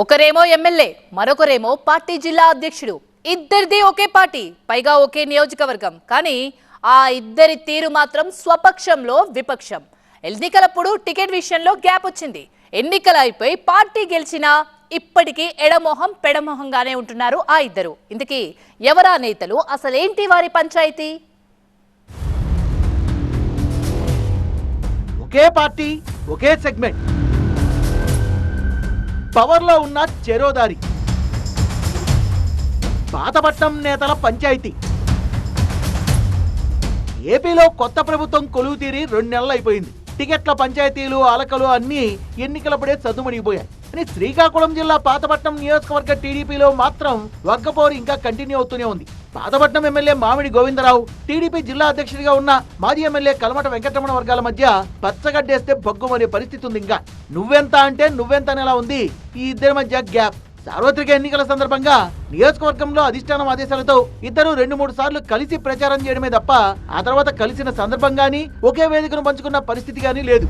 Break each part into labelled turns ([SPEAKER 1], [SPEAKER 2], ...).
[SPEAKER 1] ఒకరేమో MLA మరొకరేమో party జిల్లా అధ్యక్షుడు. ఇద్దరిది ఒకే పార్టీ పైగా ఒకే నియోజకవర్గం. కానీ ఆ ఇద్దరి తీరు మాత్రం స్వపక్షంలో విపక్షం. ఎన్నికలప్పుడు టికెట్ విషయంలో గ్యాప్ వచ్చింది. ఎన్నికలు అయిపోయి పార్టీ గెలిచినా ఇప్పటికీ ఎడమొహం పెడమొహంగానే ఉంటున్నారు ఆ ఇద్దరు. ఇందుకీ ఎవరా నేతలు? అసలేంటి వారి పంచాయతీ?
[SPEAKER 2] ఒకే పార్టీ ఒకే సెగ్మెంట్. పవర్లో ఉన్న చెరోదారి. పాతపట్నం నేతల పంచాయతీ. ఏపీలో కొత్త ప్రభుత్వం కొలువు తీరి రెండు నెలలు అయిపోయింది. టికెట్ల పంచాయతీలు అలకలు అన్నీ ఎన్నికలప్పుడే సద్దుమణిగిపోయాయి. కానీ శ్రీకాకుళం జిల్లా పాతపట్నం నియోజకవర్గ టీడీపీలో మాత్రం వగ్గపోరు ఇంకా కంటిన్యూ అవుతూనే ఉంది. పాతపట్నం ఎమ్మెల్యే మామిడి గోవిందరావు టీడీపీ జిల్లా అధ్యక్షుడిగా ఉన్న మాజీ ఎమ్మెల్యే కలమట వెంకటరమణ వర్గాల మధ్య పచ్చగడ్డేస్తే బొగ్గుమనే పరిస్థితి ఉంది ఇంకా. నువ్వెంత అంటే నువ్వెంత అనేలా ఉంది ఈ ఇద్దరి మధ్య గ్యాప్. సార్వత్రిక ఎన్నికల సందర్భంగా నియోజకవర్గంలో అధిష్టానం ఆదేశాలతో ఇద్దరు రెండు మూడు సార్లు కలిసి ప్రచారం చేయడమే తప్ప ఆ తర్వాత కలిసిన సందర్భం గానీ ఒకే వేదికను పంచుకున్న పరిస్థితి గానీ లేదు.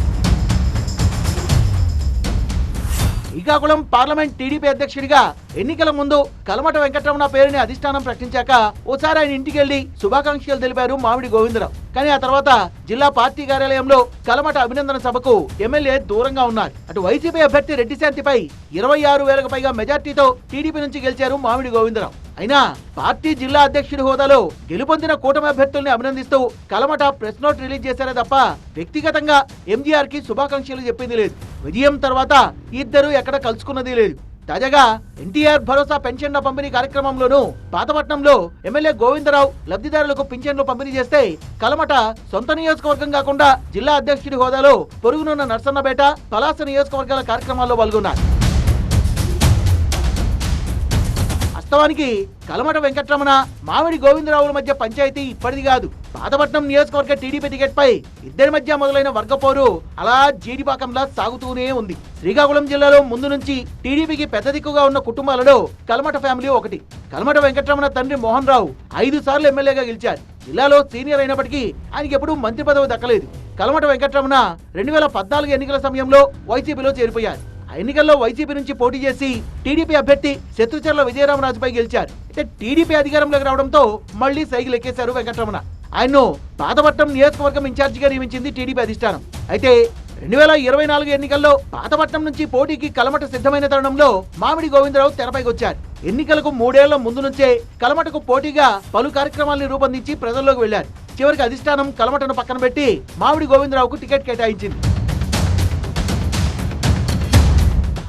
[SPEAKER 2] శ్రీకాకుళం పార్లమెంట్ టీడీపీ అధ్యక్షుడిగా ఎన్నికల ముందు కలమట వెంకటరమణ పేరుని అధిష్టానం ప్రకటించాక ఓసారి ఆయన ఇంటికి వెళ్ళి శుభాకాంక్షలు తెలిపారు మామిడి గోవిందరావు. కానీ ఆ తర్వాత జిల్లా పార్టీ కార్యాలయంలో కలమట అభినందన సభకు ఎమ్మెల్యే దూరంగా ఉన్నారు. అటు వైసీపీ అభ్యర్థి రెడ్డి శాంతిపై ఇరవై ఆరు వేలకు పైగా మెజార్టీతో టీడీపీ నుంచి గెలిచారు మామిడి గోవిందరావు. అయినా పార్టీ జిల్లా అధ్యక్షుడి హోదాలో గెలుపొందిన కూటమి అభ్యర్థుల్ని అభినందిస్తూ కలమట ప్రెస్ నోట్ రిలీజ్ చేశారే తప్ప వ్యక్తిగతంగా ఎంజీఆర్కి శుభాకాంక్షలు చెప్పింది లేదు. విజయం తర్వాత ఇద్దరు ఎక్కడ కలుసుకున్నది లేదు. తాజాగా ఎన్టీఆర్ భరోసా పెన్షన్ల పంపిణీ కార్యక్రమంలోనూ పాతపట్నంలో ఎమ్మెల్యే గోవిందరావు లబ్ధిదారులకు పింఛన్లు పంపిణీ చేస్తే కలమట సొంత నియోజకవర్గం కాకుండా జిల్లా అధ్యక్షుడి హోదాలో పొరుగునున్న నర్సన్నపేట పలాస నియోజకవర్గాల కార్యక్రమాల్లో పాల్గొన్నారు. వాస్తవానికి కలమట వెంకట్రమణ మామిడి గోవిందరావుల మధ్య పంచాయతీ ఇప్పటిది కాదు. పాతపట్నం నియోజకవర్గ టీడీపీ టికెట్ పై ఇద్దరి మధ్య మొదలైన వర్గపోరు అలా జీడిపాకంలా సాగుతూనే ఉంది. శ్రీకాకుళం జిల్లాలో ముందు నుంచి టీడీపీకి పెద్ద దిక్కుగా ఉన్న కుటుంబాలలో కలమట ఫ్యామిలీ ఒకటి. కలమట వెంకట్రమణ తండ్రి మోహన్ రావు ఐదు సార్లు ఎమ్మెల్యేగా గెలిచారు. జిల్లాలో సీనియర్ అయినప్పటికీ ఆయనకి ఎప్పుడూ మంత్రి పదవి దక్కలేదు. కలమట వెంకట్రమణ రెండు వేల పద్నాలుగు ఎన్నికల సమయంలో వైసీపీలో చేరిపోయారు. ఎన్నికల్లో వైసీపీ నుంచి పోటీ చేసి టీడీపీ అభ్యర్థి శత్రుచర్ల విజయరామరాజుపై గెలిచారు. అయితే టీడీపీ అధికారంలోకి రావడంతో మళ్ళీ సైకిల్ ఎక్కేశారు వెంకటరమణ. ఆయన్ను పాతపట్నం నియోజకవర్గం ఇన్ఛార్జిగా నియమించింది టీడీపీ అధిష్టానం. అయితే రెండు వేల ఇరవై నాలుగు ఎన్నికల్లో పాతపట్నం నుంచి పోటీకి కలమట సిద్ధమైన తరుణంలో మామిడి గోవిందరావు తెరపైకి వచ్చారు. ఎన్నికలకు మూడేళ్ళ ముందు నుంచే కలమటకు పోటీగా పలు కార్యక్రమాల్ని రూపొందించి ప్రజల్లోకి వెళ్ళారు చివరికి అధిష్టానం కలమటను పక్కన పెట్టి మామిడి గోవిందరావుకు టికెట్ కేటాయించింది.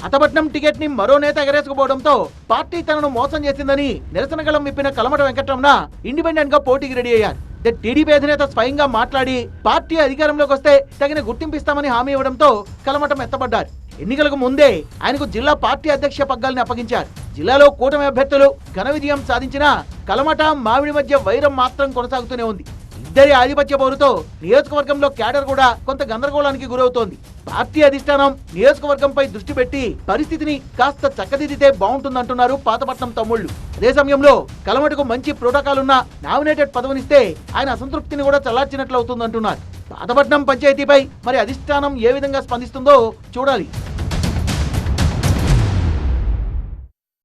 [SPEAKER 2] అతపట్నం టికెట్ని మరో నేత ఎగరేసుకుపోవడంతో పార్టీ తనను మోసం చేసిందని నిరసన గలం విప్పిన కలమట వెంకటరమణ ఇండిపెండెంట్గా పోటీకి రెడీ అయ్యారు. టీడీపీ అధినేత స్వయంగా మాట్లాడి పార్టీ అధికారంలోకి వస్తే తగిన గుర్తింపిస్తామని హామీ ఇవ్వడంతో కలమటం ఎత్తబడ్డారు. ఎన్నికలకు ముందే ఆయనకు జిల్లా పార్టీ అధ్యక్ష పగ్గాల్ని అప్పగించారు. జిల్లాలో కూటమి అభ్యర్థులు ఘన విజయం సాధించినా కలమట మామిడి మధ్య వైరం మాత్రం కొనసాగుతూనే ఉంది. ఇద్దరి ఆధిపత్య పోరుతో నియోజకవర్గంలో క్యాడర్ కూడా కొంత గందరగోళానికి గురవుతోంది. పార్టీ అధిష్టానం నియోజకవర్గంపై దృష్టి పెట్టి పరిస్థితిని కాస్త చక్కదిద్దితే బాగుంటుందంటున్నారు పాతపట్నం తమ్ముళ్ళు అదే సమయంలో కలమటకు మంచి ప్రోటోకాల్ ఉన్న నామినేటెడ్ పదవినిస్తే ఆయన అసంతృప్తిని కూడా చల్లార్చినట్లు అవుతుందంటున్నారు పాతపట్నం పంచాయతీపై మరి అధిష్టానం ఏ విధంగా స్పందిస్తుందో చూడాలి.